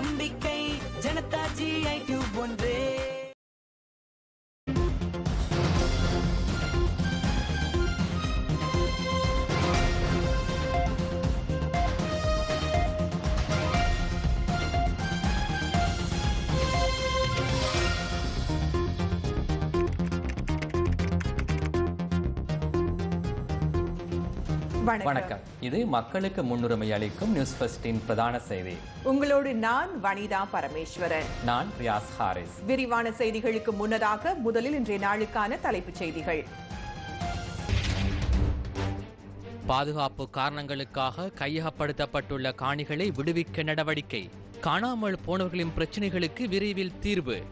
நம்பிக்கை. ஜனதாஜி ஐ டியூப் ஒன்றே. வணக்கம். வணக்கம். இது மக்களுக்கு முன்னுரிமை அளிக்கும் நியூஸ் ஃபர்ஸ்டின் பிரதான செய்தி. உங்களோடு நான் வனிதா பரமேஸ்வரன். நான் ரியாஸ் ஹாரிஸ். விரிவான செய்திகளுக்கு முன்னதாக முதலில் இன்றைய நாளுக்கான தலைப்புச் செய்திகள். பாதுகாப்பு காரணங்களுக்காக கையகப்படுத்தப்பட்டுள்ள காணிகளை விடுவிக்க நடவடிக்கை. காணாமல் போனவர்களின் பிரச்சினைகளுக்கு விரைவில் தீர்வு.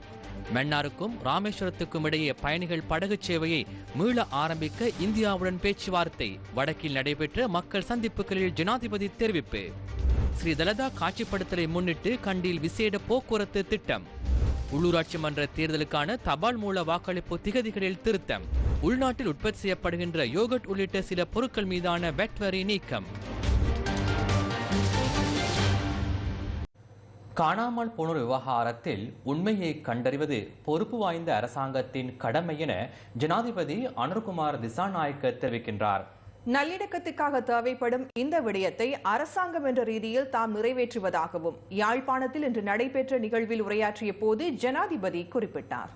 மன்னாருக்கும் ராமேஸ்வரத்துக்கும் இடையே பயணிகள் படகு சேவையை மீள ஆரம்பிக்க இந்தியாவுடன் பேச்சுவார்த்தை. வடக்கில் நடைபெற்ற மக்கள் சந்திப்புகளில் ஜனாதிபதி தெரிவிப்பு. ஸ்ரீ தலதா காட்சிப்படுத்தலை முன்னிட்டு கண்டில் விசேட போக்குவரத்து திட்டம். உள்ளூராட்சி மன்ற தேர்தலுக்கான தபால் மூல வாக்களிப்பு திகதிகளில் திருத்தம். உள்நாட்டில் உற்பத்தி செய்யப்படுகின்ற யோகட் உள்ளிட்ட சில பொருட்கள் மீதான வெட் வரி நீக்கம். காணாமல் போனோர் விவகாரத்தில் உண்மையை கண்டறிவது பொறுப்பு வாய்ந்த அரசாங்கத்தின் கடமை என ஜனாதிபதி அனுர்குமார் திசாநாயக்க தெரிவிக்கின்றார். நல்லிணக்கத்துக்காக தேவைப்படும் இந்த விடயத்தை அரசாங்கம் என்ற ரீதியில் தாம் நிறைவேற்றுவதாகவும் யாழ்ப்பாணத்தில் இன்று நடைபெற்ற நிகழ்வில் உரையாற்றிய போது ஜனாதிபதி குறிப்பிட்டார்.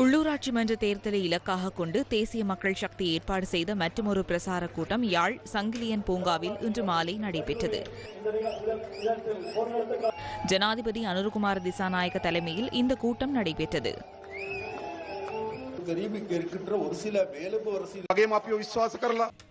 உள்ளூராட்சி மன்ற தேர்தலை இலக்காக கொண்டு தேசிய மக்கள் சக்தி ஏற்பாடு செய்த மற்றொரு பிரசார கூட்டம் யாழ் சங்கிலியன் பூங்காவில் இன்று மாலை நடைபெற்றது. ஜனாதிபதி அனுருகுமார் திசாநாயக்க தலைமையில் இந்த கூட்டம் நடைபெற்றது.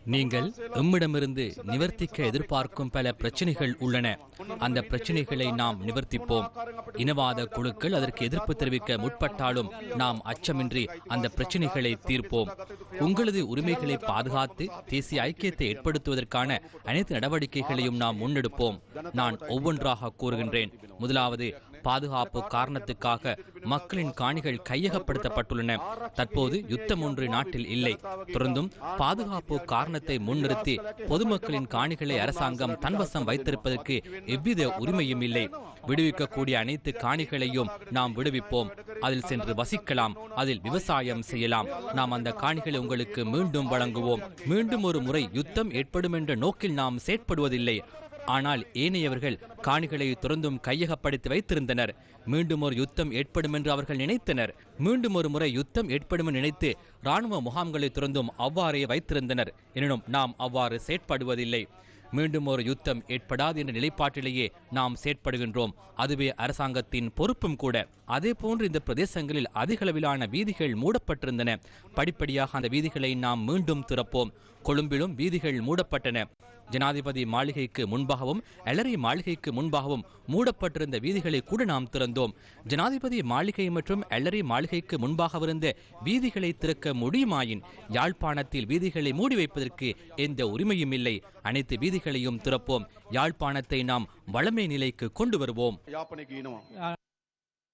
நீங்கள் எம்மிடமிருந்து நிவர்த்திக்க எதிர்பார்க்கும் பல பிரச்சனைகள் உள்ளன. அந்த பிரச்சனைகளை நாம் நிவர்த்திப்போம். இனவாத குழுக்கள் அதற்கு எதிர்ப்பு தெரிவிக்க முற்பட்டாலும் நாம் அச்சமின்றி அந்த பிரச்சனைகளை தீர்ப்போம். உங்களது உரிமைகளை பாதுகாத்து தேசிய ஐக்கியத்தை ஏற்படுத்துவதற்கான அனைத்து நடவடிக்கைகளையும் நாம் முன்னெடுப்போம். நான் ஒவ்வொன்றாக கூறுகின்றேன். முதலாவது பாதுகாப்பு காரணத்துக்காக மக்களின் காணிகள் கையகப்படுத்தப்பட்டுள்ளன. தற்போது யுத்தம் ஒன்று நாட்டில் இல்லை. தொடர்ந்தும் பாதுகாப்பு காரணத்தை முன்னிறுத்தி பொதுமக்களின் காணிகளை அரசாங்கம் தன்வசம் வைத்திருப்பதற்கு எவ்வித உரிமையும் இல்லை. விடுவிக்கக்கூடிய அனைத்து காணிகளையும் நாம் விடுவிப்போம். அதில் சென்று வசிக்கலாம். அதில் விவசாயம் செய்யலாம். நாம் அந்த காணிகளை உங்களுக்கு மீண்டும் வழங்குவோம். மீண்டும் ஒரு முறை யுத்தம் ஏற்படும் என்ற நோக்கில் நாம் செயற்படுவதில்லை. ஆனால் ஏனையவர்கள் காணிகளை துறந்தும் கையகப்படுத்தி வைத்திருந்தனர். மீண்டும் ஒரு யுத்தம் ஏற்படும் என்று அவர்கள் நினைத்தனர். மீண்டும் ஒரு முறை யுத்தம் ஏற்படும் நினைத்து ராணுவ முகாம்களை துறந்தும் அவ்வாறே வைத்திருந்தனர். எனினும் நாம் அவ்வாறு செயற்படுவதில்லை. மீண்டும் ஒரு யுத்தம் ஏற்படாது என்ற நிலைப்பாட்டிலேயே நாம் செயற்படுகின்றோம். அதுவே அரசாங்கத்தின் பொறுப்பும் கூட. அதே போன்று இந்த பிரதேசங்களில் அதிகளவிலான வீதிகள் மூடப்பட்டிருந்தன. படிப்படியாக அந்த வீதிகளை நாம் மீண்டும் திறப்போம். கொழும்பிலும் வீதிகள் மூடப்பட்டன. ஜனாதிபதி மாளிகைக்கு முன்பாகவும் எலரி மாளிகைக்கு முன்பாகவும் மூடப்பட்டிருந்த வீதிகளை கூட நாம் திறந்தோம். ஜனாதிபதி மாளிகை மற்றும் எலரி மாளிகைக்கு முன்பாகவிருந்த வீதிகளை திறக்க முடியுமாயின் யாழ்ப்பாணத்தில் வீதிகளை மூடி வைப்பதற்கு எந்த உரிமையும் இல்லை. அனைத்து வீதிகளையும் திறப்போம். யாழ்ப்பாணத்தை நாம் வளமை நிலைக்கு கொண்டு வருவோம்.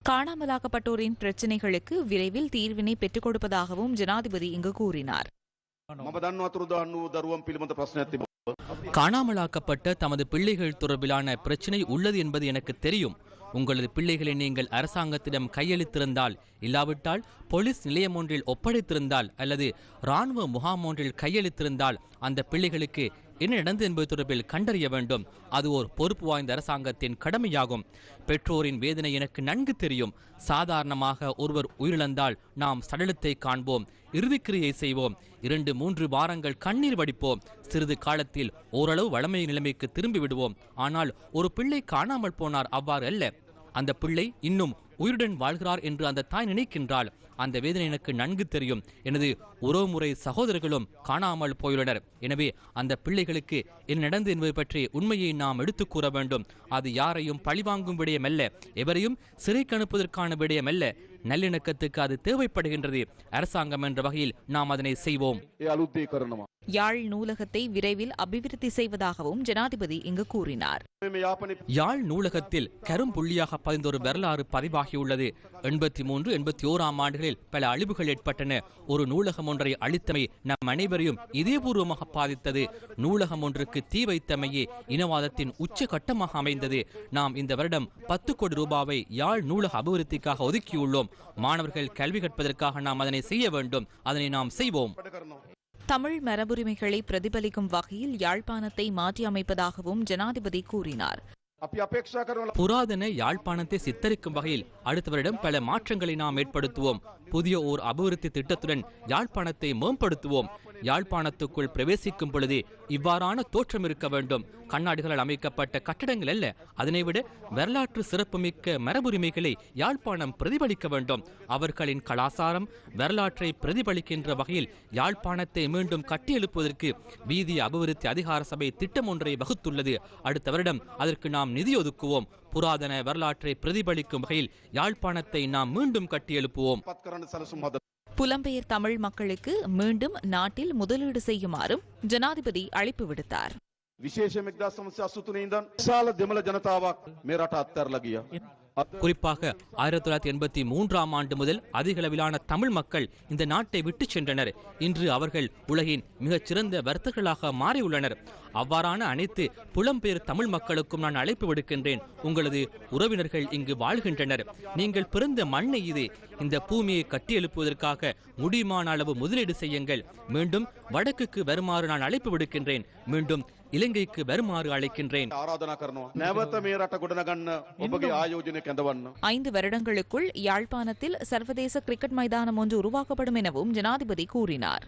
காணாமலாக்கப்பட்டோரின் பிரச்சினைகளுக்கு விரைவில் தீர்வினை பெற்றுக் கொடுப்பதாகவும் ஜனாதிபதி இங்கு கூறினார். காணாமலாக்கப்பட்ட தமது பிள்ளைகள் தொடர்பிலான பிரச்சனை உள்ளது என்பது எனக்கு தெரியும். உங்களது பிள்ளைகளை நீங்கள் அரசாங்கத்திடம் கையளித்திருந்தால் இல்லாவிட்டால் போலீஸ் நிலையம் ஒன்றில் ஒப்படைத்திருந்தால் அல்லது இராணுவ முகாம் ஒன்றில் கையளித்திருந்தால் அந்த பிள்ளைகளுக்கு என்ன நடந்தது என்பது தொடர்பில் கண்டறிய வேண்டும். அது ஒரு பொறுப்பு வாய்ந்த அரசாங்கத்தின் கடமையாகும். பெற்றோரின் வேதனை எனக்கு நன்கு தெரியும். சாதாரணமாக ஒருவர் உயிரிழந்தால் நாம் சடலத்தை காண்போம். இறுதிக்கிரியை செய்வோம். இரண்டு மூன்று வாரங்கள் கண்ணீர் வடிப்போம். சிறிது காலத்தில் ஓரளவு வளமை நிலைமைக்கு திரும்பி விடுவோம். ஆனால் ஒரு பிள்ளை காணாமல் போனார் அவ்வாறு அல்ல. அந்த பிள்ளை இன்னும் உயிருடன் வாழ்கிறார் என்று அந்த தாய் நினைக்கின்றாள். அந்த வேதனை எனக்கு நன்கு தெரியும். எனது உறவுமுறை சகோதரர்களும் காணாமல் போயுள்ளனர். எனவே அந்த பிள்ளைகளுக்கு என்ன நடந்தது என்பது பற்றி உண்மையை நாம் எடுத்து கூற வேண்டும். அது யாரையும் பழிவாங்கும் விடயம் எவரையும் சிறைக்கு அனுப்புவதற்கான விடயம் நல்லிணக்கத்துக்கு அது தேவைப்படுகின்றது. அரசாங்கம் என்ற வகையில் நாம் அதனை செய்வோம். யாழ் நூலகத்தை விரைவில் அபிவிருத்தி செய்வதாகவும் ஜனாதிபதி இங்கு கூறினார். யாழ் நூலகத்தில் கரும்புள்ளியாக பதிந்தொரு வரலாறு பதிவாகியுள்ளது. எண்பத்தி மூன்று எண்பத்தி ஓராம் ஆண்டுகளில் நூல்களில் பல அழிவுகள் ஏற்பட்டன. ஒரு நூலகம் ஒன்றை அழித்தமை நம் அனைவரையும் இதேபூர்வமாக பாதித்தது. நூலகம் ஒன்றுக்கு தீ வைத்தமையே இனவாதத்தின் உச்சகட்டமாக அமைந்தது. நாம் இந்த வருடம் பத்து கோடி ரூபாவை யாழ் நூலக அபிவிருத்திக்காக ஒதுக்கியுள்ளோம். மாணவர்கள் கல்வி கற்பதற்காக நாம் அதனை செய்ய வேண்டும். அதனை நாம் செய்வோம். தமிழ் மரபுரிமைகளை பிரதிபலிக்கும் வகையில் யாழ்ப்பாணத்தை மாற்றியமைப்பதாகவும் ஜனாதிபதி கூறினார். புராதன யாழ்ப்பாணத்தை சித்தரிக்கும் வகையில் அடுத்த வருடம் பல மாற்றங்களை நாம் ஏற்படுத்துவோம். புதிய ஓர் அபிவிருத்தி திட்டத்துடன் யாழ்ப்பாணத்தை மேம்படுத்துவோம். யாழ்ப்பாணத்துக்குள் பிரவேசிக்கும் பொழுதே இவ்வாறான தோற்றம் இருக்க வேண்டும். கண்ணாடிகளால் அமைக்கப்பட்ட கட்டடங்கள் அல்ல. அதனைவிட வரலாற்று சிறப்புமிக்க மரபுரிமைகளை யாழ்ப்பாணம் பிரதிபலிக்க வேண்டும். அவர்களின் கலாசாரம் வரலாற்றை பிரதிபலிக்கின்ற வகையில் யாழ்ப்பாணத்தை மீண்டும் கட்டியெழுப்புவதற்கு வீதி அபிவிருத்தி அதிகார சபை திட்டம் ஒன்றை வகுத்துள்ளது. அடுத்த வருடம் அதற்கு நாம் நிதி ஒதுக்குவோம். புராதன வரலாற்றை பிரதிபலிக்கும் வகையில் யாழ்ப்பாணத்தை நாம் மீண்டும் கட்டியெழுப்புவோம் පත් කරන්න සැලසුම් හද. புலம்பெயர் தமிழ் மக்களுக்கு மீண்டும் நாட்டில் முதலீடு செய்யுமாறும் ஜனாதிபதி அழைப்பு விடுத்தார் විශේෂ මෙක්දා සමස්‍ය අසුතුන ඉදන් ශාල දෙමළ ජනතාවක් මේ රට අත්තරල ගිය. குறிப்பாக ஆயிரத்தி தொள்ளாயிரத்தி எண்பத்தி மூன்றாம் ஆண்டு முதல் அதிகளவிலான தமிழ் மக்கள் இந்த நாட்டை விட்டு சென்றனர். இன்று அவர்கள் உலகின் மிகச் சிறந்த வர்த்தகர்களாக மாறியுள்ளனர். அவ்வாறான அனைத்து புலம்பெயர் தமிழ் மக்களுக்கும் நான் அழைப்பு விடுக்கின்றேன். உங்களது உறவினர்கள் இங்கு வாழ்கின்றனர். நீங்கள் பிறந்த மண்ணை இது இந்த பூமியை கட்டியெழுப்புவதற்காக முடியுமான அளவு முதலீடு செய்யுங்கள். மீண்டும் வடக்குக்கு வருமாறு நான் அழைப்பு விடுக்கின்றேன். மீண்டும் இலங்கைக்கு வருமாறு அழைக்கின்றேன். ஐந்து வருடங்களுக்குள் யாழ்ப்பாணத்தில் சர்வதேச கிரிக்கெட் மைதானம் ஒன்று உருவாக்கப்படும் எனவும் ஜனாதிபதி கூறினார்.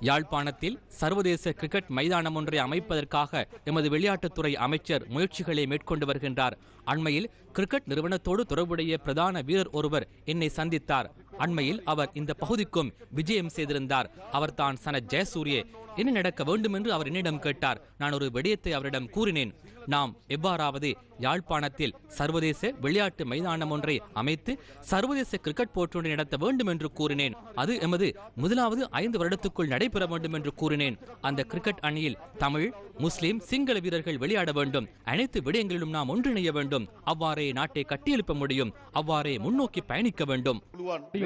யாழ்ப்பாணத்தில் சர்வதேச கிரிக்கெட் மைதானம் ஒன்றை அமைப்பதற்காக எமது விளையாட்டுத்துறை அமைச்சர் முயற்சிகளை மேற்கொண்டு வருகின்றார். அண்மையில் கிரிக்கெட் நிறுவனத்தோடு தொடர்புடைய பிரதான வீரர் ஒருவர் என்னை சந்தித்தார். அண்மையில் அவர் இந்த பகுதிக்கும் விஜயம் செய்திருந்தார். அவர்தான் சனத் ஜெயசூரிய. என்ன நடக்க வேண்டும் என்று அவர் என்னிடம் கேட்டார். நான் ஒரு விடயத்தை அவரிடம் கூறினேன். நாம் எவ்வாறாவது யாழ்ப்பாணத்தில் சர்வதேச விளையாட்டு மைதானம் ஒன்றை அமைத்து சர்வதேச கிரிக்கெட் போட்டியொன்றை நடத்த வேண்டும் என்று கூறினேன். அது எமது முதலாவது ஐந்து வருடத்துக்குள் நடைபெற வேண்டும் என்று கூறினேன். அந்த கிரிக்கெட் அணியில் தமிழ் முஸ்லிம் சிங்கள வீரர்கள் விளையாட வேண்டும். அனைத்து விடயங்களிலும் நாம் ஒன்றிணைய வேண்டும். அவ்வாறே நாட்டை கட்டியெழுப்ப முடியும். அவ்வாறே முன்னோக்கி பயணிக்க வேண்டும்.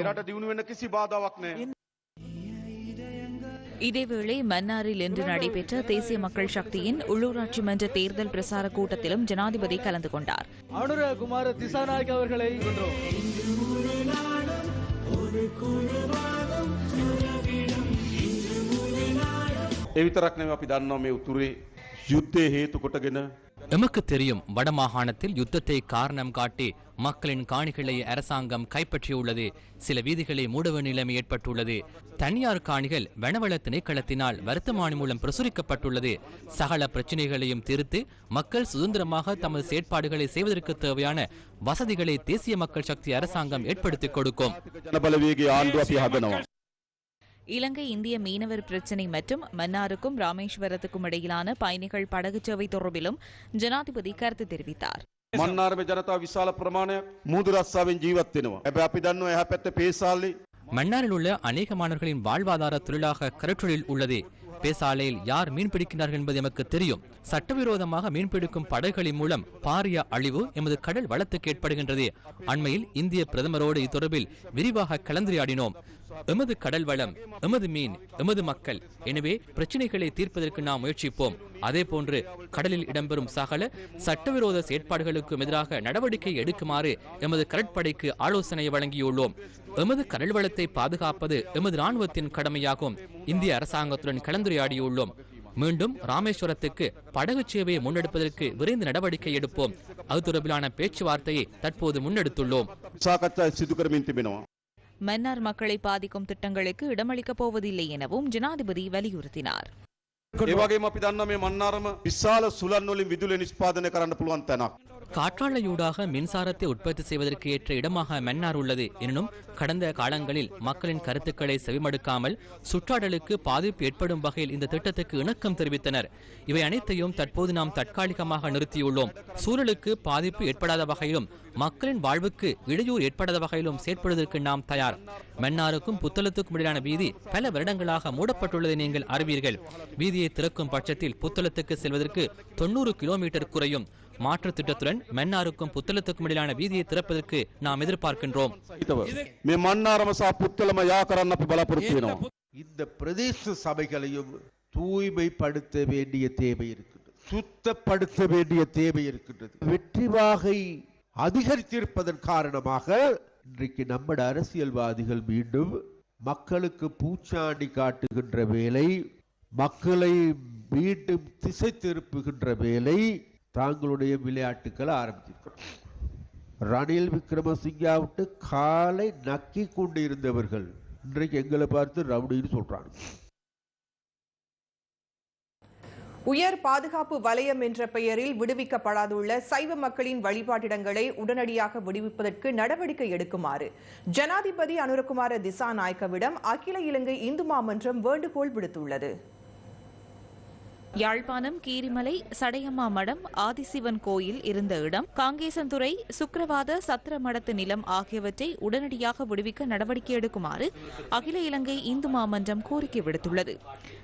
පුළුවන් මේ රට දියුණු වෙන්න කිසි බාධාවක් නෑ. இதேவேளை மன்னாரில் இன்று நடைபெற்ற தேசிய மக்கள் சக்தியின் உள்ளூராட்சி மன்ற தேர்தல் பிரசார கூட்டத்திலும் ஜனாதிபதி கலந்து கொண்டார் அனுர குமார திசாநாயக் அவர்களை ඒ විතරක් නෙවෙයි අපි දන්නවා මේ උතුරේ යුද්ධය හේතු කොටගෙන எமக்கு தெரியும் வடமாகாணத்தில் யுத்தத்தை காரணம் காட்டி மக்களின் காணிகளை அரசாங்கம் கைப்பற்றியுள்ளது. சில வீதிகளை மூடவ நிலைமை ஏற்பட்டுள்ளது. தனியார் காணிகள் வனவள திணைக்களத்தினால் வருத்தமானி மூலம் பிரசுரிக்கப்பட்டுள்ளது. சகல பிரச்சனைகளையும் தீர்த்து மக்கள் சுதந்திரமாக தமது செயற்பாடுகளை செய்வதற்கு தேவையான வசதிகளை தேசிய மக்கள் சக்தி அரசாங்கம் ஏற்படுத்திக் கொடுக்கும். இலங்கை இந்திய மீனவர் பிரச்சினை மற்றும் மன்னாருக்கும் ராமேஸ்வரத்துக்கும் இடையிலான பயணிகள் படகுச் சேவை தொடர்பிலும் ஜனாதிபதி கருத்து தெரிவித்தார் මන්නාරම ජනතාව විශාල ප්‍රමාණයක් මුහුදු රස්සාාවෙන් ජීවත් වෙනවා. හැබැයි අපි දන්නවා එහා පැත්ත පේසාල්ලි மன்னாரில் உள்ள அநேக மாணவர்களின் வாழ்வாதார தொழிலாக கடற்றொழில் உள்ளது பேசாலையில் யார் மீன் பிடிக்கிறார்கள் என்பது எமக்கு தெரியும் சட்டவிரோதமாக மீன்பிடிக்கும் படகுகளின் மூலம் பாரிய அழிவு எமது கடல் வளத்துக்கு ஏற்படுகின்றது அண்மையில் இந்திய பிரதமரோடு இத்தொடர்பில் விரிவாக கலந்துரையாடினோம் எமது கடல் வளம் எமது மீன் எமது மக்கள். எனவே பிரச்சனைகளை தீர்ப்பதற்கு நாம் முயற்சிப்போம். அதே போன்று கடலில் இடம்பெறும் சகல சட்டவிரோத செயற்பாடுகளுக்கும் எதிராக நடவடிக்கை எடுக்குமாறு எமது கடற்படைக்கு ஆலோசனை வழங்கியுள்ளோம். எமது கடல் வளத்தை பாதுகாப்பது எமது ராணுவத்தின் கடமையாகும். இந்திய அரசாங்கத்துடன் கலந்துரையாடியுள்ளோம். மீண்டும் ராமேஸ்வரத்துக்கு படகு சேவையை முன்னெடுப்பதற்கு விரைந்து நடவடிக்கை எடுப்போம். அது தொடர்பிலான பேச்சுவார்த்தையை தற்போது முன்னெடுத்துள்ளோம். மன்னார் மக்களை பாதிக்கும் திட்டங்களுக்கு இடமளிக்கப் போவதில்லை எனவும் ஜனாதிபதி வலியுறுத்தினார் ඒ වගේම අපි දන්නවා මේ මන්නාරම විශාල සුළන් වලින් විදුලිය නිෂ්පාදනය කරන්න පුළුවන් තැනක්. காற்றாலையூடாக மின்சாரத்தை உற்பத்தி செய்வதற்கு ஏற்ற இடமாக மன்னார் உள்ளது எனினும் கடந்த காலங்களில் மக்களின் கருத்துக்களை செவிமடுக்காமல் சுற்றாடலுக்கு பாதிப்பு ஏற்படும் வகையில் இந்த திட்டத்துக்கு இணக்கம் தெரிவித்தனர் இவை அனைத்தையும் தற்போது நாம் தற்காலிகமாக நிறுத்தியுள்ளோம் சூழலுக்கு பாதிப்பு ஏற்படாத வகையிலும் மக்களின் வாழ்வுக்கு இடையூறு ஏற்படாத வகையிலும் செயற்படுவதற்கு நாம் தயார். மன்னாருக்கும் புத்தளத்துக்கும் இடையிலான வீதி பல வருடங்களாக மூடப்பட்டுள்ளதை நீங்கள் அறிவீர்கள். வீதியை திறக்கும் பட்சத்தில் புத்தளத்துக்கு செல்வதற்கு தொண்ணூறு கிலோமீட்டர் குறையும். மாற்று திட்டத்துடன் மன்னாருக்கும் புத்தளத்துக்கும் இடையிலான வீதியை திறப்பதற்கு நாம் எதிர்பார்க்கின்றோம். இந்த பிரதேச சபைகளையும் தூய்மைப்படுத்த வேண்டிய தேவை இருக்கின்றது. சுத்தப்படுத்த வேண்டிய தேவை இருக்கின்றது. வெற்றி வாகை அதிகரித்திருப்பதன் காரணமாக இன்றைக்கு நம்முடைய அரசியல்வாதிகள் மீண்டும் மக்களுக்கு பூச்சாண்டி காட்டுகின்ற வேலை மக்களை மீண்டும் திசை திருப்புகின்ற வேலை தாங்களுடைய விளையாட்டுக்களை ஆரம்பித்திருக்கிறோம். ரணில் விக்ரமசிங்கா விட்டு காலை நக்கி கொண்டு இருந்தவர்கள் இன்றைக்கு எங்களை பார்த்து ரவுடின்னு சொல்றாங்க. உயர் பாதுகாப்பு வலயம் என்ற பெயரில் விடுவிக்கப்படாதுள்ள சைவ மக்களின் வழிபாட்டிடங்களை உடனடியாக விடுவிப்பதற்கு நடவடிக்கை எடுக்குமாறு ஜனாதிபதி அனுரகுமார திசாநாயக்கவிடம் அகில இலங்கை இந்து மாமன்றம் வேண்டுகோள் விடுத்துள்ளது. யாழ்ப்பாணம் கீரிமலை சடையம்மா மடம் ஆதிசிவன் கோயில் இருந்த இடம் காங்கேசன்துறை சுக்கரவாத சத்திர மடத்து நிலம் ஆகியவற்றை உடனடியாக விடுவிக்க நடவடிக்கை எடுக்குமாறு அகில இலங்கை இந்து மாமன்றம் கோரிக்கை விடுத்துள்ளது.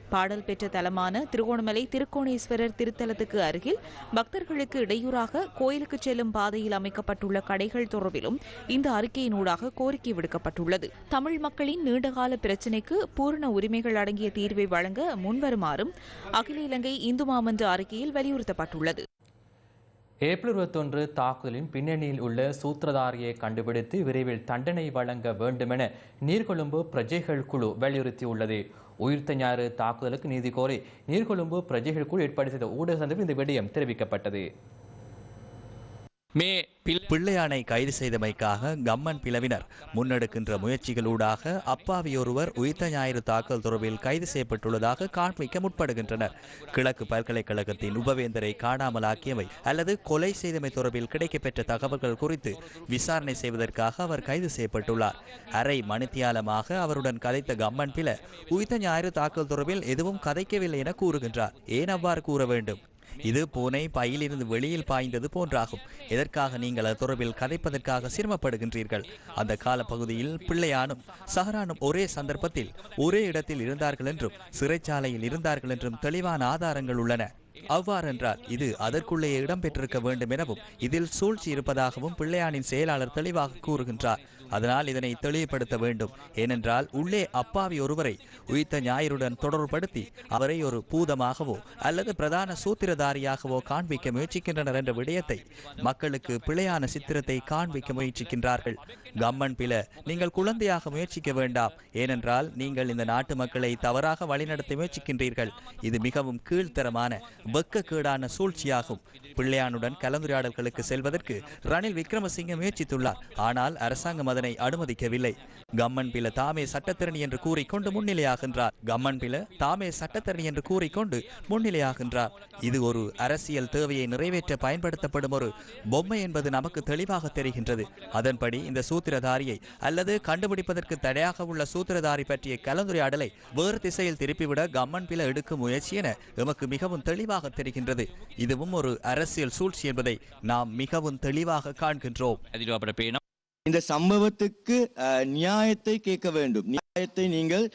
பாடல் பெற்ற தலமான திருகோணமலை திருக்கோணேஸ்வரர் திருத்தலத்துக்கு அருகில் பக்தர்களுக்கு இடையூறாக கோயிலுக்கு செல்லும் பாதையில் அமைக்கப்பட்டுள்ள கடைகள் தொடர்பிலும் இந்த அறிக்கையினூடாக கோரிக்கை விடுக்கப்பட்டுள்ளது. தமிழ் மக்களின் நீண்டகால பிரச்சினைக்கு பூரண உரிமைகள் அடங்கிய தீர்வை வழங்க முன்வருமாறும் அகில இலங்கை இந்து மாமன்ற அறிக்கையில் வலியுறுத்தப்பட்டுள்ளது. ஏப்ரல் இருபத்தொன்று தாக்குதலின் பின்னணியில் உள்ள சூத்திரதாரியை கண்டுபிடித்து விரைவில் தண்டனை வழங்க வேண்டுமென நீர்கொழும்பு பிரஜைகள் குழு வலியுறுத்தியுள்ளது. உயிர்த்த ஞாயிறு தாக்குதலுக்கு நீதி கோரி நீர்கொழும்பு பிரஜைகள் குழு ஏற்பாடு செய்த ஊடக சந்திப்பில் இந்த விடயம் தெரிவிக்கப்பட்டது. பிள்ளையானை கைது செய்தமைக்காக கம்மன் பிளவினர் முன்னெடுக்கின்ற முயற்சிகளூடாக அப்பாவியொருவர் உயிர்த்த ஞாயிறு தாக்கல் தொடர்பில் கைது செய்யப்பட்டுள்ளதாக காண்பிக்க முற்படுகின்றனர். கிழக்கு பல்கலைக்கழகத்தின் உபவேந்தரை காணாமலாக்கியவை அல்லது கொலை செய்தமை தொடர்பில் கிடைக்கப்பெற்ற தகவல்கள் குறித்து விசாரணை செய்வதற்காக அவர் கைது செய்யப்பட்டுள்ளார். அரை மணித்தியாலமாக அவருடன் கதைத்த கம்மன் பில உயிர்த்த ஞாயிறு தாக்கல் தொடர்பில் எதுவும் கதைக்கவில்லை என கூறுகின்றார். ஏன் அவ்வாறு கூற வேண்டும்? இது பூனை பையிலிருந்து வெளியில் பாய்ந்தது போன்றாகும். எதற்காக நீங்கள் அது தொடர்பில் கதைப்பதற்காக சிரமப்படுகின்றீர்கள்? அந்த காலப்பகுதியில் பிள்ளையானும் சஹரானும் ஒரே சந்தர்ப்பத்தில் ஒரே இடத்தில் இருந்தார்கள் என்றும் சிறைச்சாலையில் இருந்தார்கள் என்றும் தெளிவான ஆதாரங்கள் உள்ளன. அவ்வாறென்றால் இது அதற்குள்ளேயே இடம்பெற்றிருக்க வேண்டும் எனவும் இதில் சூழ்ச்சி இருப்பதாகவும் பிள்ளையானின் செயலாளர் தெளிவாக கூறுகின்றார். அதனால் இதனை தெளிவுபடுத்த வேண்டும். ஏனென்றால் உள்ளே அப்பாவி ஒருவரை உயிர்த்த ஞாயிறுடன் தொடர்புபடுத்தி அவரை ஒரு பூதமாகவோ அல்லது பிரதான சூத்திரதாரியாகவோ காண்பிக்க முயற்சிக்கின்றனர் என்ற விடயத்தை மக்களுக்கு பிழையான சித்திரத்தை காண்பிக்க முயற்சிக்கின்றார்கள். கம்மன் பில நீங்கள் குழந்தையாக முயற்சிக்க வேண்டாம். ஏனென்றால் நீங்கள் இந்த நாட்டு மக்களை தவறாக வழிநடத்த முயற்சிக்கின்றீர்கள். இது மிகவும் கீழ்த்தரமான வெக்கக்கேடான சூழ்ச்சியாகும். பிள்ளையானுடன் கலந்துரையாடல்களுக்கு செல்வதற்கு ரணில் விக்ரமசிங்க முயற்சித்துள்ளார். ஆனால் அரசாங்கம் அதனை அனுமதிக்கவில்லை. கம்மன்பில தாமே சட்டத்திரணி என்று கூறிக்கொண்டு முன்னிலையாகின்றார். கம்மன்பில தாமே சட்டத்திரணி என்று கூறிக்கொண்டு முன்னிலையாகின்றார். இது ஒரு அரசியல் தேவையை நிறைவேற்ற பயன்படுத்தப்படும் ஒரு பொம்மை என்பது நமக்கு தெளிவாக தெரிகின்றது. அதன்படி இந்த சூத்திரதாரியை அல்லது கண்டுபிடிப்பதற்கு தடையாக உள்ள சூத்திரதாரி பற்றிய கலந்துரையாடலை வேறு திசையில் திருப்பிவிட கம்மன்பில எடுக்கும் முயற்சி என எமக்கு மிகவும் தெளிவாக தெரிகின்றது. இதுவும் ஒரு அரசியல் சூழ்ச்சி என்பதை நாம் மிகவும் தெளிவாக காண்கின்றோம். இந்த சம்பவத்துக்கு நியாயத்தை கேட்க வேண்டும். நியாயத்தை நீங்கள்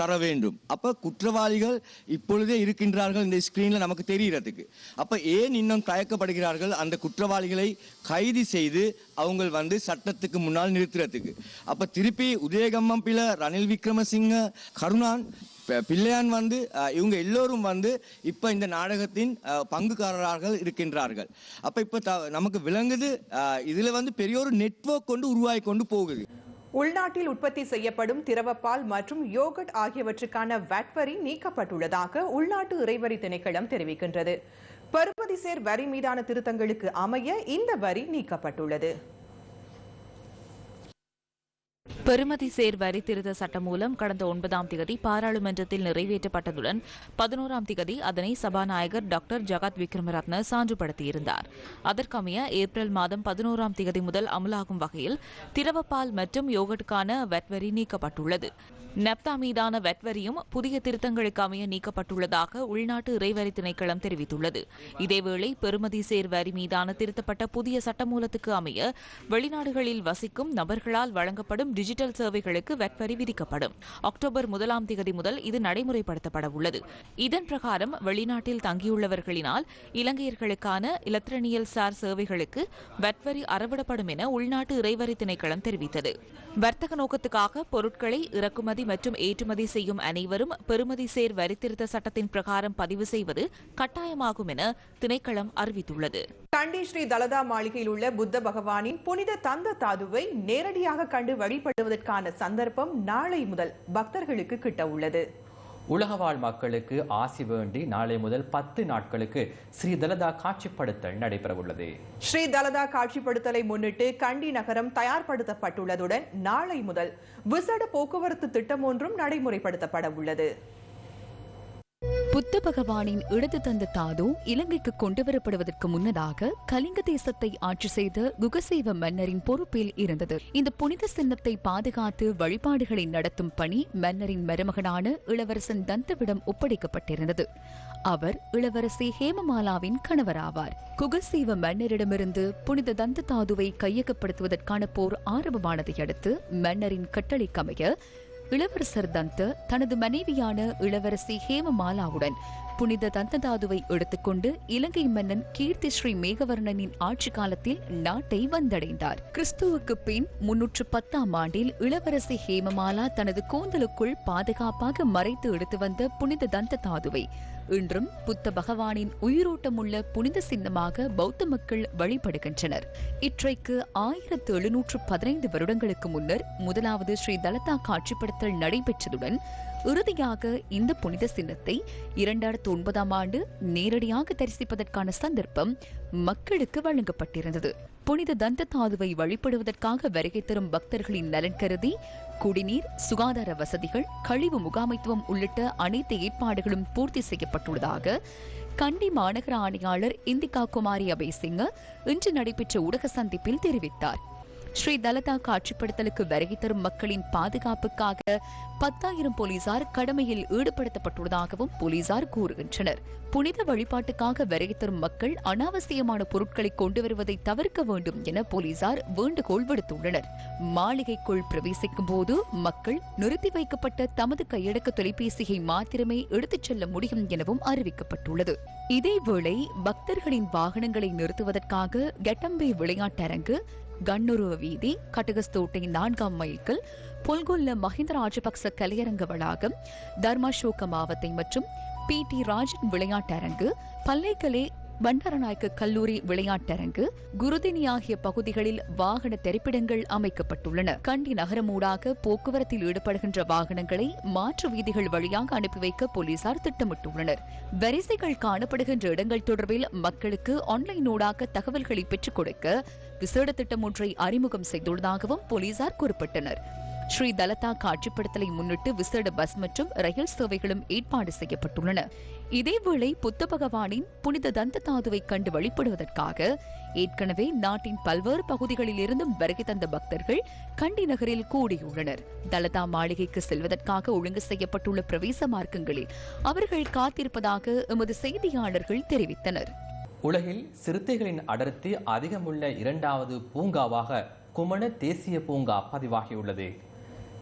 தர வேண்டும். அப்ப குற்றவாளிகள் இப்பொழுதே இருக்கின்றார்கள் இந்த ஸ்கிரீன்ல நமக்கு தெரிகிறதுக்கு. அப்ப ஏன் இன்னும் தயக்கப்படுகிறார்கள் அந்த குற்றவாளிகளை கைது செய்து அவங்க வந்து சட்டத்துக்கு முன்னால் நிறுத்துறதுக்கு? அப்ப திருப்பி உதயகம்மம் பில ரணில் விக்ரமசிங்க கருணான் பிள்ளையான் வந்து இவங்க எல்லோரும் வந்து இப்ப இந்த நாடகத்தின் பங்குக்காரராக இருக்கின்றார்கள். அப்ப இப்ப த- நமக்கு விளங்குது இதில் இதுல வந்து பெரிய ஒரு நெட்வொர்க் கொண்டு உருவாகி கொண்டு போகுது. உள்நாட்டில் உற்பத்தி செய்யப்படும் திரவப்பால் மற்றும் யோகட் ஆகியவற்றுக்கான வேட் வரி நீக்கப்பட்டுள்ளதாக உள்நாட்டு இறைவரி திணைக்களம் தெரிவிக்கின்றது. பருப்பதிசேர் வரி மீதான திருத்தங்களுக்கு அமைய இந்த வரி நீக்கப்பட்டுள்ளது. பெறுமதி சேர் வரி திருத்த சட்டம் மூலம் கடந்த ஒன்பதாம் திகதி பாராளுமன்றத்தில் நிறைவேற்றப்பட்டதுடன் பதினோராம் திகதி அதனை சபாநாயகர் டாக்டர் ஜகத் விக்ரமரத்ன சான்றுபடுத்தியிருந்தார். அதற்கமைய ஏப்ரல் மாதம் பதினோராம் திகதி முதல் அமலாகும் வகையில் திரவப்பால் மற்றும் யோகட்டுக்கான வட் வரி நீக்கப்பட்டுள்ளது. நெப்தா மீதான வெட் வரியும் புதிய திருத்தங்களுக்கு அமைய நீக்கப்பட்டுள்ளதாக உள்நாட்டு இறைவரி திணைக்களம் தெரிவித்துள்ளது. இதேவேளை பெறுமதி சேர் வரி மீதான திருத்தப்பட்ட புதிய சட்டமூலத்துக்கு அமைய வெளிநாடுகளில் வசிக்கும் நபர்களால் வழங்கப்படும் டிஜிட்டல் சேவைகளுக்கு வெட் வரி விதிக்கப்படும். அக்டோபர் முதலாம் தேதி முதல் இது நடைமுறைப்படுத்தப்பட உள்ளது இதன் பிரகாரம் வெளிநாட்டில் தங்கியுள்ளவர்களினால் இலங்கையர்களுக்கான இலத்திரனியல் சார் சேவைகளுக்கு வெட் வரி அறவிடப்படும் என உள்நாட்டு இறைவரி திணைக்களம் தெரிவித்தது. வர்த்தக நோக்கத்துக்காக பொருட்களை இறக்குமதி மற்றும் ஏற்றுமதி செய்யும் அனைவரும் பெறுமதி சேர் வரித்திருத்த சட்டத்தின் பிரகாரம் பதிவு செய்வது கட்டாயமாகும் என திணைக்களம் அறிவித்துள்ளது. கண்டி ஸ்ரீ தலதா மாளிகையில் உள்ள புத்த பகவானின் புனித தந்த தாதுவை நேரடியாக கண்டு வழிபடுவதற்கான சந்தர்ப்பம் நாளை முதல் பக்தர்களுக்கு கிட்ட உள்ளது. உலகவாழ் மக்களுக்கு ஆசி வேண்டி நாளை முதல் பத்து நாட்களுக்கு ஸ்ரீ தலதா காட்சிப்படுத்தல் நடைபெறவுள்ளது. ஸ்ரீ தலதா காட்சிப்படுத்தலை முன்னிட்டு கண்டி நகரம் தயார்படுத்தப்பட்டுள்ளதுடன் நாளை முதல் விசேட போக்குவரத்து திட்டம் ஒன்றும் நடைமுறைப்படுத்தப்பட உள்ளது புத்த பகவானின் இடது தந்த தாது இலங்கைக்கு கொண்டுவரப்படுவதற்கு முன்னதாக கலிங்க தேசத்தை ஆட்சி செய்த குகசேவ மன்னரின் பொறுப்பில் இருந்தது. இந்த புனித சின்னத்தை பாதுகாத்து வழிபாடுகளை நடத்தும் பணி மன்னரின் மருமகனான இளவரசன் தந்தவிடம் ஒப்படைக்கப்பட்டிருந்தது. அவர் இளவரசி ஹேமமாலாவின் கணவராவார். குகசேவ மன்னரிடமிருந்து புனித தந்த தாதுவை கையகப்படுத்துவதற்கான போர் ஆரம்பமானதை அடுத்து மன்னரின் கட்டளைக்கமைய இளவரசர் தந்த தனது மனைவியான இளவரசி ஹேமமாலாவுடன் புனித தந்ததாதுவை எடுத்துக்கொண்டு இலங்கை மன்னன் கீர்த்தி ஸ்ரீ மேகவர்ணனின் ஆட்சி காலத்தில் நாட்டை வந்தடைந்தார். கிறிஸ்துவுக்கு பின் முன்னூற்று பத்தாம் ஆண்டில் இளவரசி ஹேமமாலா தனது கூந்தலுக்குள் பாதுகாப்பாக மறைத்து எடுத்து வந்த புனித தந்ததாதுவை இன்றும் புத்த பகவானின் உயிரோட்டமுள்ள புனித சின்னமாக பௌத்த மக்கள் வழிபடுகின்றனர். இற்றைக்கு ஆயிரத்து எழுநூற்று பதினைந்து வருடங்களுக்கு முன்னர் முதலாவது ஸ்ரீ தலதா காட்சிப்படுத்தல் நடைபெற்றதுடன் இறுதியாக இந்த புனித சின்னத்தை இரண்டாயிரத்து ஒன்பதாம் ஆண்டு நேரடியாக தரிசிப்பதற்கான சந்தர்ப்பம் மக்களுக்கு வழங்கப்பட்டிருந்தது. புனித தந்த தாதுவை வழிபடுவதற்காக வருகை தரும் பக்தர்களின் நலன் கருதி குடிநீர் சுகாதார வசதிகள் கழிவு முகாமைத்துவம் உள்ளிட்ட அனைத்து ஏற்பாடுகளும் பூர்த்தி செய்யப்பட்டுள்ளதாக கண்டி மாநகர ஆணையாளர் இந்திகா குமாரி அபய்சிங்க இன்று நடைபெற்ற ஊடக சந்திப்பில் தெரிவித்தார். ஸ்ரீ தலதா காட்சிப்படுத்தலுக்கு வருகை தரும் மக்களின் பாதுகாப்புக்காக பத்தாயிரம் போலீசார் கடமையில் ஈடுபடுத்தப்பட்டுள்ளதாகவும் போலீசார் கூறுகின்றனர். புனித வழிபாட்டுக்காக வருகை தரும் மக்கள் அனாவசியமான பொருட்களை கொண்டு வருவதை தவிர்க்க வேண்டும் என போலீசார் வேண்டுகோள் விடுத்துள்ளனர். மாளிகைக்குள் பிரவேசிக்கும் போது மக்கள் நிறுத்தி வைக்கப்பட்ட தமது கையடக்க தொலைபேசியை மாத்திரமே எடுத்துச் செல்ல முடியும் எனவும் அறிவிக்கப்பட்டுள்ளது. இதேவேளை பக்தர்களின் வாகனங்களை நிறுத்துவதற்காக கெட்டம்பே விளையாட்டரங்கு கண்ணுருவ வீதி கட்டகஸ்தோட்டை நான்காம் மைல்கள் பொல்கொல்ல மஹிந்த ராஜபக்ச கலையரங்க வளாகம் தர்மாசோக மாவத்தை மற்றும் பி டி ராஜன் விளையாட்டரங்கு பல்லைக்கலே பண்டாரநாயக்க கல்லூரி விளையாட்டரங்கு குருதினி ஆகிய பகுதிகளில் வாகன தெரிப்பிடங்கள் அமைக்கப்பட்டுள்ளன. கண்டி நகரமூடாக போக்குவரத்தில் ஈடுபடுகின்ற வாகனங்களை மாற்று வீதிகள் வழியாக அனுப்பி வைக்க போலீசார் திட்டமிட்டுள்ளனர். வரிசைகள் காணப்படுகின்ற இடங்கள் தொடர்பில் மக்களுக்கு ஆன்லைன் ஊடாக தகவல்களை பெற்றுக் கொடுக்க விசேட திட்டம் ஒன்றை அறிமுகம் செய்துள்ளதாகவும் போலீசார் குறிப்பிட்டனர். ஸ்ரீ தலதா காட்சிப்படுத்தலை முன்னிட்டு விசேட பஸ் மற்றும் ரயில் சேவைகளும் ஏற்பாடு செய்யப்பட்டுள்ளன. இதேவேளை புத்த பகவானின் புனித தந்த தாதுவை கண்டு வழிபடுவதற்காக ஏற்கனவே நாட்டின் பல்வேறு பகுதிகளில் இருந்தும் வருகை தந்த பக்தர்கள் கண்டி நகரில் கூடியுள்ளனர். தலதா மாளிகைக்கு செல்வதற்காக ஒழுங்கு செய்யப்பட்டுள்ள பிரவேச மார்க்கங்களில் அவர்கள் காத்திருப்பதாக எமது செய்தியாளர்கள் தெரிவித்தனர். உலகில் சிறுத்தைகளின் அடர்த்தி அதிகமுள்ள இரண்டாவது பூங்காவாக குமண தேசிய பூங்கா பதிவாகியுள்ளது.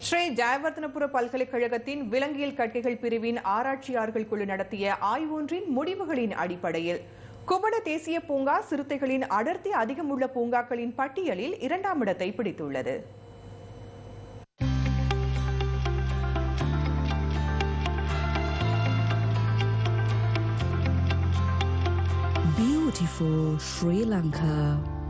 ஸ்ரீ ஜெயவர்தனபுர பல்கலைக்கழகத்தின் விலங்கியல் கட்டிகள் பிரிவின் ஆராய்ச்சியாளர்கள் குழு நடத்திய ஆய்வொன்றின் முடிவுகளின் அடிப்படையில் குமண தேசிய பூங்கா சிறுத்தைகளின் அடர்த்தி அதிகமுள்ள பூங்காக்களின் பட்டியலில் இரண்டாம் இடத்தை பிடித்துள்ளது Beautiful Sri Lanka.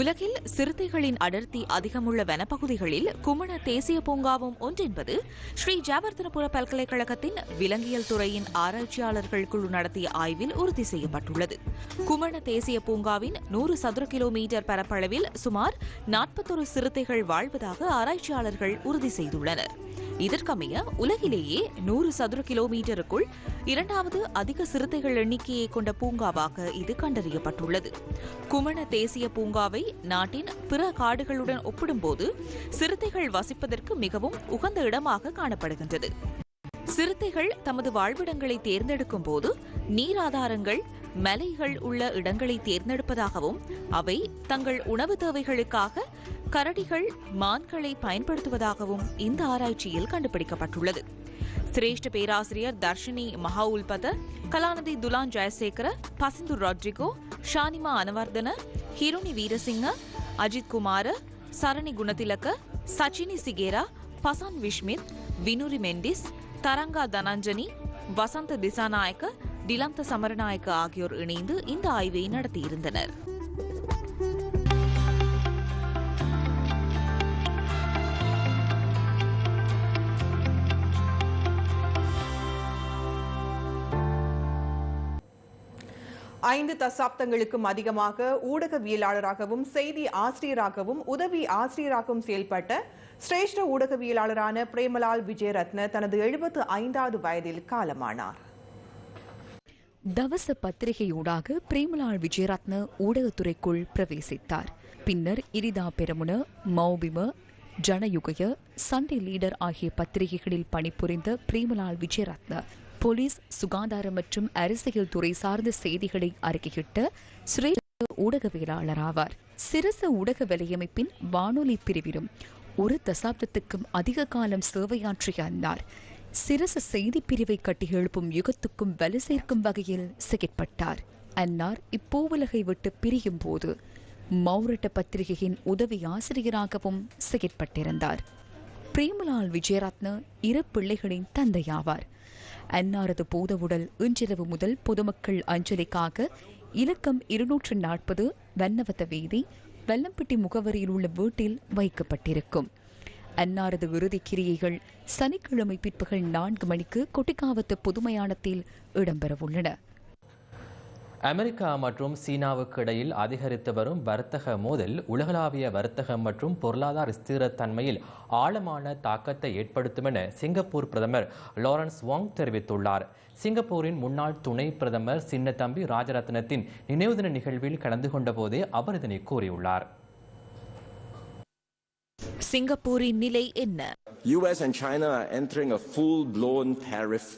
உலகில் சிறுத்தைகளின் அடர்த்தி அதிகமுள்ள வனப்பகுதிகளில் குமண தேசிய பூங்காவும் ஒன்றென்பது ஸ்ரீ ஜாவர்தனபுர பல்கலைக்கழகத்தின் விலங்கியல் துறையின் ஆராய்ச்சியாளர்கள் குழு நடத்திய ஆய்வில் உறுதி செய்யப்பட்டுள்ளது. குமண தேசிய பூங்காவின் நூறு சதுர கிலோமீட்டர் பரப்பளவில் சுமார் நாற்பத்தொரு சிறுத்தைகள் வாழ்வதாக ஆராய்ச்சியாளர்கள் உறுதி செய்துள்ளனர். இதற்கமைய உலகிலேயே நூறு சதுர கிலோமீட்டருக்குள் இரண்டாவது அதிக சிறுத்தைகள் எண்ணிக்கையை கொண்ட பூங்காவாக இது கண்டறியப்பட்டுள்ளது. குமண தேசிய பூங்காவை நாட்டின் பிற காடுகளுடன் ஒப்பிடும்போது சிறுத்தைகள் வசிப்பதற்கு மிகவும் உகந்த இடமாக காணப்படுகின்றது. சிறுத்தைகள் தமது வாழ்விடங்களை தேர்ந்தெடுக்கும் போது நீராதாரங்கள் மலைகள் உள்ள இடங்களை தேர்ந்தெடுப்பதாகவும் அவை தங்கள் உணவு தேவைகளுக்காக கரடிகள் மான்களை பயன்படுத்துவதாகவும் இந்த ஆராய்ச்சியில் கண்டுபிடிக்கப்பட்டுள்ளது. சிரேஷ்ட பேராசிரியர் தர்ஷினி மஹாவுல்பத கலாநிதி துலான் ஜெயசேகர பசிந்து ராட்ரிகோ ஷானிமா அனவர்தன ஹிருணி வீரசிங்க அஜித் குமார சரணி குணதிலக்க சச்சினி சிகேரா பசான் விஷ்மித் வினுரி மெண்டிஸ் தரங்கா தனஞ்சனி வசந்த திசாநாயக்க டிலந்த சமரநாயக்க ஆகியோர் இணைந்து இந்த ஆய்வை நடத்தியிருந்தனர். ஐந்து தசாப்தங்களுக்கும் அதிகமாக ஊடகவியலாளராகவும் செய்தி ஆசிரியராகவும் உதவி ஆசிரியராகவும் செயல்பட்ட சிரேஷ்ட ஊடகவியலாளரான பிரேமலால் விஜயரத்ன தனது எழுபத்து ஐந்தாவது வயதில் காலமானார். தவச பத்திரிகையூடாக பிரேமலால் விஜயரத்ன ஊடகத்துறைக்குள் பிரவேசித்தார். பின்னர் இரிதா பெருமுன மௌபிம ஜனயுகய சண்டே லீடர் ஆகிய பத்திரிகைகளில் பணிபுரிந்த பிரேமலால் விஜயரத்ன போலீஸ் சுகாதாரம் மற்றும் அரசியல் துறை சார்ந்த செய்திகளை அறிக்கையிட்ட சிரேஷ்ட ஊடகவியலாளர் ஆவார். சிரச ஊடக வலையமைப்பின் வானொலி பிரிவிலும் ஒரு தசாப்தத்துக்கும் அதிக காலம் சேவையாற்றிய அன்னார் சிரச செய்தி பிரிவை கட்டி எழுப்பும் யுகத்துக்கும் வலு சேர்க்கும் வகையில் செயற்பட்டார் அன்னார் இப்பூவுலகை விட்டு பிரியும் போது மௌரட்ட பத்திரிகையின் உதவி ஆசிரியராகவும் செயற்பட்டிருந்தார் பிரேமலால் விஜயரத்ன இரு பிள்ளைகளின் தந்தையாவார். அன்னாரது பூத உடல் இன்றிரவு முதல் பொதுமக்கள் அஞ்சலிக்காக இலக்கம் இருநூற்று நாற்பது வன்னவத்த வீதி வெல்லம்பட்டி முகவரியில் உள்ள வீட்டில் வைக்கப்பட்டிருக்கும். அன்னாரது இறுதிக் கிரியைகள் சனிக்கிழமை பிற்பகல் நான்கு மணிக்கு கொட்டிக்காவத்து பொதுமயானத்தில் இடம்பெறவுள்ளன. அமெரிக்கா மற்றும் சீனாவுக்கு இடையில் அதிகரித்து வரும் வர்த்தக மோதல் உலகளாவிய வர்த்தகம் மற்றும் பொருளாதார ஸ்திரத்தன்மையில் ஆழமான தாக்கத்தை ஏற்படுத்தும் என சிங்கப்பூர் பிரதமர் லாரன்ஸ் வாங் தெரிவித்துள்ளார் சிங்கப்பூரின் முன்னாள் துணை பிரதமர் சின்னத்தம்பி ராஜரத்னத்தின் நினைவு தின நிகழ்வில் கலந்து கொண்ட போதே அவர் இதனை கூறியுள்ளார் சிங்கப்பூரின் நிலை என்ன US and China are entering a full-blown tariff.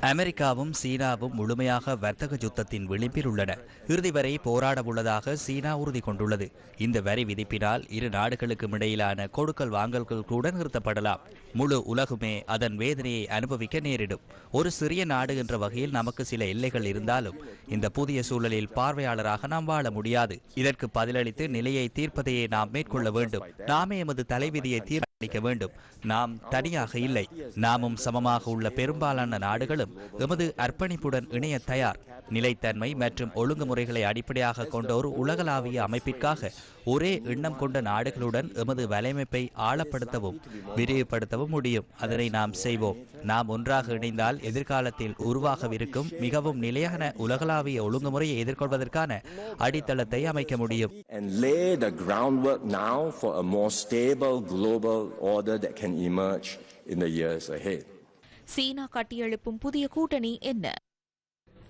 அமெரிக்காவும் சீனாவும் முழுமையாக வர்த்தக யுத்தத்தின் விளிம்பில் உள்ளன. இறுதி வரை போராட உள்ளதாக சீனா உறுதி கொண்டுள்ளது. இந்த வரி விதிப்பினால் இரு நாடுகளுக்கும் இடையிலான கொடுக்கல் வாங்கல்கள் கூட நிறுத்தப்படலாம். முழு உலகுமே அதன் வேதனையை அனுபவிக்க நேரிடும். ஒரு சிறிய நாடு என்ற வகையில் நமக்கு சில எல்லைகள் இருந்தாலும் இந்த புதிய சூழலில் பார்வையாளராக நாம் வாழ முடியாது. இதற்கு பதிலளித்து நிலையை தீர்ப்பதையே நாம் மேற்கொள்ள வேண்டும். நாமே எமது தலைவிதியை தீர்மானிக்க வேண்டும். நாம் தனியாக இல்லை. நாமும் சமமாக உள்ள பெரும்பாலான நாடுகளும் எமது அர்ப்பணிப்புடன் இணைய தயார். நிலைத்தன்மை மற்றும் ஒழுங்குமுறைகளை அடிப்படையாக கொண்ட ஒரு உலகளாவிய அமைப்பிற்காக ஒரே எண்ணம் கொண்ட நாடுகளுடன் எமது வலையமைப்பை ஆழப்படுத்தவும் விரிவுபடுத்தவும் முடியும். அதனை நாம் செய்வோம். நாம் ஒன்றாக இணைந்தால் எதிர்காலத்தில் உருவாகவிருக்கும் மிகவும் நிலையான உலகளாவிய ஒழுங்குமுறையை எதிர்கொள்வதற்கான அடித்தளத்தை அமைக்க முடியும். And lay the groundwork now for a more stable global order that can emerge in the years ahead. சீனா கட்டியெழுப்பும் புதிய கூட்டணி என்ன?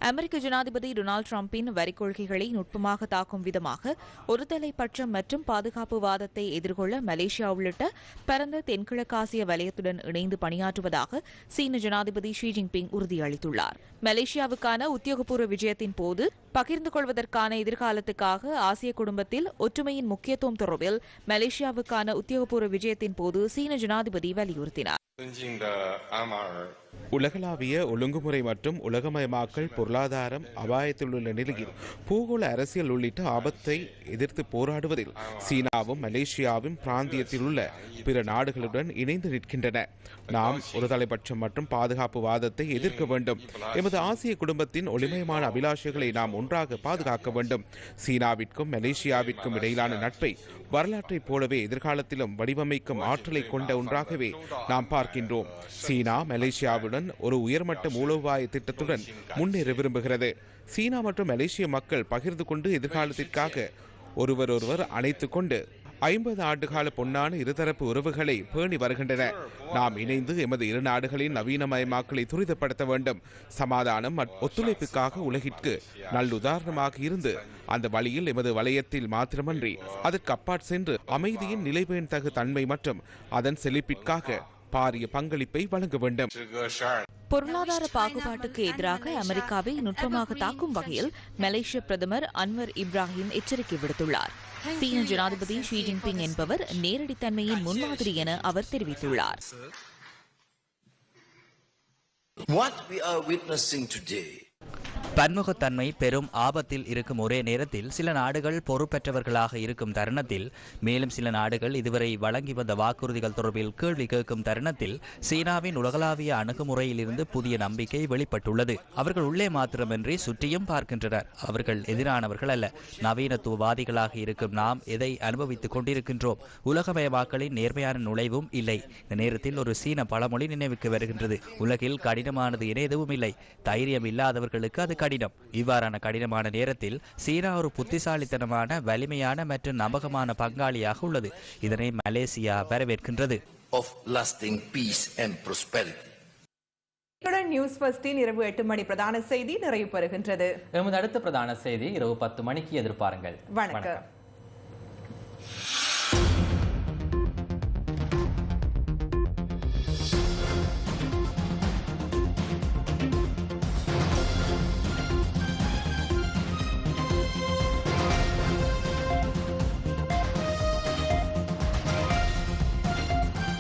அமெரிக்க ஜனாதிபதி டொனால்டு டிரம்பின் வரி கொள்கைகளை நுட்பமாக தாக்கும் விதமாக ஒருதலைப்பட்சம் மற்றும் பாதுகாப்புவாதத்தை எதிர்கொள்ள மலேசியா உள்ளிட்ட பரந்த தென்கிழக்காசிய வலயத்துடன் இணைந்து பணியாற்றுவதாக சீன ஜனாதிபதி ஷி ஜின்பிங் உறுதியளித்துள்ளார். மலேசியாவுக்கான உத்தியோகபூர்வ விஜயத்தின் போது பகிர்ந்து கொள்வதற்கான எதிர்காலத்துக்காக ஆசிய குடும்பத்தில் ஒற்றுமையின் முக்கியத்துவம் தொடர்பில் மலேசியாவுக்கான உத்தியோகபூர்வ விஜயத்தின் போது சீன ஜனாதிபதி வலியுறுத்தினார். உலகளாவிய ஒழுங்குமுறை மற்றும் உலகமயமாக்கல் பொருளாதாரம் அபாயத்தில் உள்ள நிலையில் பூகோள அரசியல் உள்ளிட்ட ஆபத்தை எதிர்த்து போராடுவதில் சீனாவும் மலேசியாவும் பிராந்தியத்தில் உள்ள பிற நாடுகளுடன் இணைந்து நிற்கின்றன. நாம் ஒரு தலைபட்சம் மற்றும் பாதுகாப்பு வாதத்தை எதிர்க்க வேண்டும். எமது ஆசிய குடும்பத்தின் ஒளிமயமான அபிலாஷைகளை நாம் ஒன்றாக பாதுகாக்க வேண்டும். சீனாவிற்கும் மலேசியாவிற்கும் இடையிலான நட்பை வரலாற்றைப் போலவே எதிர்காலத்திலும் வடிவமைக்கும் ஆற்றலை கொண்ட ஒன்றாகவே நாம் பார்க்கின்றோம். சீனா இந்தியாவுடன் ஒரு உயர்மட்ட மூலோபாய திட்டத்துடன் முன்னேற விரும்புகிறது. சீனா மற்றும் மலேசிய மக்கள் பகிர்ந்து கொண்டு எதிர்காலத்திற்காக ஒருவரொருவர் அணைத்துக் கொண்டு ஐம்பது ஆண்டுகால பொன்னான இருதரப்பு உறவுகளை பேணி வருகின்றன. நாம் இணைந்து எமது இரு நாடுகளின் நவீனமயமாக்கலை துரிதப்படுத்த வேண்டும். சமாதானம் மற்றும் ஒத்துழைப்புக்காக உலகிற்கு நல்லுதாரணமாக இருந்து அந்த வழியில் எமது வலயத்தில் மாத்திரமன்றி அதற்கு அப்பாற் சென்று அமைதியின் நிலைபெண் தகு தன்மை மற்றும் அதன் செழிப்பிற்காக பாரிய பங்களிப்பை வழங்க வேண்டும். பொருளாதார பாகுபாட்டுக்கு எதிராக அமெரிக்காவை நுட்பமாக தாக்கும் வகையில் மலேசிய பிரதமர் அன்வர் இப்ராஹிம் எச்சரிக்கை விடுத்துள்ளார். சீன ஜனாதிபதி ஷி ஜின்பிங் என்பவர் நேரடித்தன்மையின் முன்மாதிரி என அவர் தெரிவித்துள்ளார். What we are witnessing today பன்முகத்தன்மை பெரும் ஆபத்தில் இருக்கும் ஒரே நேரத்தில் சில நாடுகள் பொறுப்பற்றவர்களாக இருக்கும் தருணத்தில் மேலும் சில நாடுகள் இதுவரை வழங்கி வந்த வாக்குறுதிகள் தொடர்பில் கேள்வி கேட்கும் தருணத்தில் சீனாவின் உலகளாவிய அணுகுமுறையிலிருந்து புதிய நம்பிக்கை வெளிப்பட்டுள்ளது. அவர்கள் உள்ளே மாத்திரமின்றி சுற்றியும் பார்க்கின்றனர். அவர்கள் எதிரானவர்கள் அல்ல. நவீனத்துவவாதிகளாக இருக்கும் நாம் எதை அனுபவித்துக் கொண்டிருக்கின்றோம்? உலகமயமாக்கலின் நேர்மையான நுழைவும் இல்லை. இந்த நேரத்தில் ஒரு சீன பழமொழி நினைவுக்கு வருகின்றது. உலகில் கடினமானது என எதுவும் இல்லை தைரியம் இல்லாதவர்களுக்கு அது கடினம். இவ்வாறான கடினமான நேரத்தில் சீனா ஒரு புத்திசாலித்தனமான வலிமையான மற்றும் நம்பகமான பங்காளியாக உள்ளது. இதனை மலேசியா வரவேற்கின்றது. Of lasting peace and prosperity. இத்துடன் நியூஸ் இரவு எட்டு மணி பிரதான செய்தி நிறைவு பெறுகின்றது. எமது அடுத்த பிரதான செய்தி இரவு பத்து மணிக்கு எதிர்பாருங்கள். வணக்கம்.